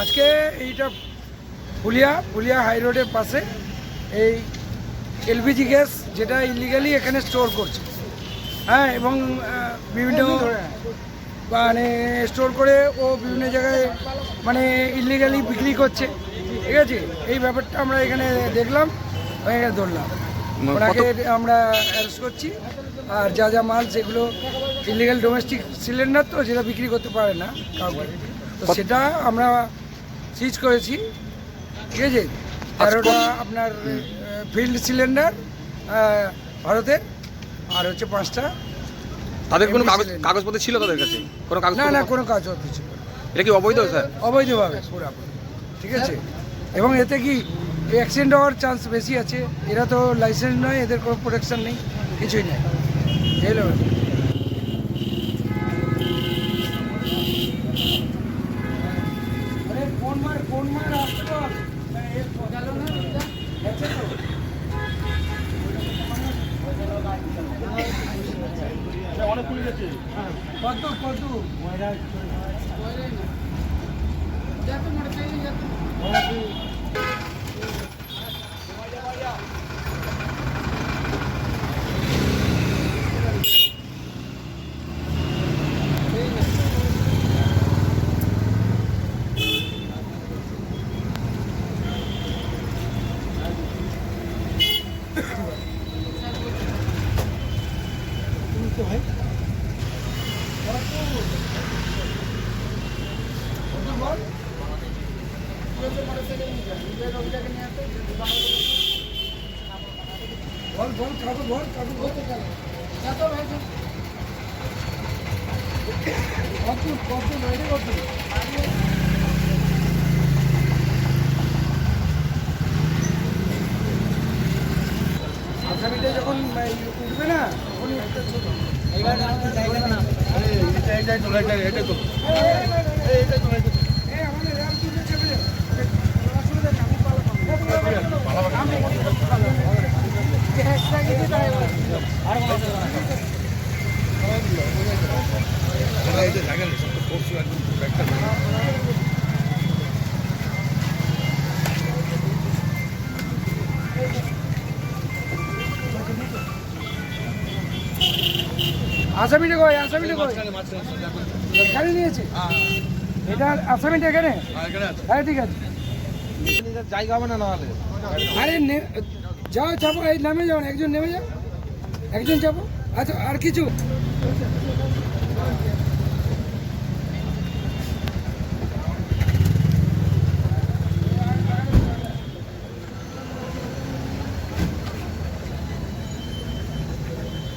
আজকে এইটা ফুলিয়া ফুলিয়া হাই রোডের পাশে এই এলপিজি গ্যাস যেটা ইলিগালি এখানে স্টোর করছে। হ্যাঁ এবং বিভিন্ন মানে স্টোর করে ও বিভিন্ন জায়গায় মানে ইলিগালি বিক্রি করছে। ঠিক আছে? এই ব্যাপারটা আমরা এখানে দেখলাম এখানে ধরলাম। ওনাকে আমরা অ্যারেস্ট করছি আর যা যা মাল যেগুলো ইলিগাল ডোমেস্টিক সিলিন্ডার তো যেটা বিক্রি করতে পারে না কাউকে। তো সেটা আমরা সিজ করেছি ঠিক আছে? তেরোটা আপনার ফিল্ড সিলিন্ডার ভারতের আর হচ্ছে পাঁচটা তাদের কোনো কাগজ কাগজপত্র ছিল তাদের কাছে? কোনো কাগজ না না কোনো কাজ হচ্ছে ছিল এটা কি অবৈধ স্যার? অবৈধভাবে পুরাপুরি ঠিক আছে? এবং এতে কি অ্যাক্সিডেন্ট হওয়ার চান্স বেশি আছে? এরা তো লাইসেন্স নয় এদের কোনো প্রোটেকশন নেই কিছুই নেই। এই হলো ব্যাপার। আরে কোন মার কোন মার আসতো গেল না তো কত কত বল বল কাকু বল কাকু বল কত কত বাইরে কত আসামিটা যখন উঠবে না তখন একটা ছোট এই আমাদের আসামিটা কই? আসামিটা কই? এখানে নিয়েছে? এটা আসামিটা এখানে? হ্যাঁ ঠিক আছে। জায়গা হবে না নাহলে? আরে নে- যাও চাপো এই নামে যাও একজন নেমে যাও। একজন চাপো। আচ্ছা আর কিছু?